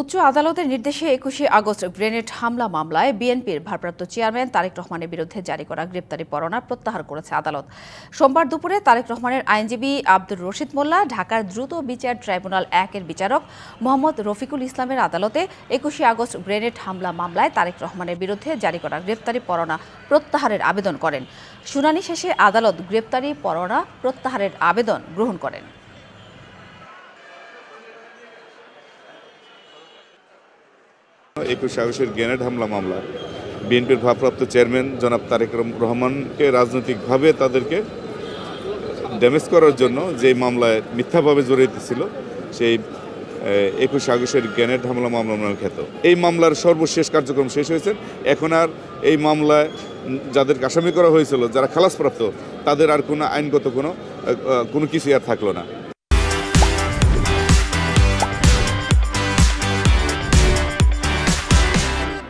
উচ্চ আদালতের নির্দেশে একুশে আগস্ট গ্রেনেড হামলা মামলায় বিএনপির ভারপ্রাপ্ত চেয়ারম্যান তারেক রহমানের বিরুদ্ধে জারি করা গ্রেপ্তারি পরোয়ানা প্রত্যাহার করেছে আদালত। সোমবার দুপুরে তারেক রহমানের আইনজীবী আব্দুর রশিদ মোল্লা, ঢাকার দ্রুত বিচার ট্রাইব্যুনাল একের বিচারক মোহাম্মদ রফিকুল ইসলামের আদালতে একুশে আগস্ট গ্রেনেড হামলা মামলায় তারেক রহমানের বিরুদ্ধে জারি করা গ্রেপ্তারি পরোয়ানা প্রত্যাহারের আবেদন করেন। শুনানি শেষে আদালত গ্রেপ্তারি পরোয়ানা প্রত্যাহারের আবেদন গ্রহণ করেন। একুশ আগস্টের গ্রেনেড হামলা মামলা। বিএনপির ভারপ্রাপ্ত চেয়ারম্যান জনাব তারেক রহমানকে রাজনৈতিকভাবে তাদেরকে ড্যামেজ করার জন্য যে মামলায় মিথ্যাভাবে জড়িত ছিল, সেই একুশ আগস্টের গ্রেনেড হামলা মামলা নামে খ্যাত। এই মামলার সর্বশেষ কার্যক্রম শেষ হয়েছে। এখন আর এই মামলায় যাদেরকে আসামি করা হয়েছিল, যারা খালাসপ্রাপ্ত তাদের আর কোনো আইনগত কোনো কোনো কিছু আর থাকল না।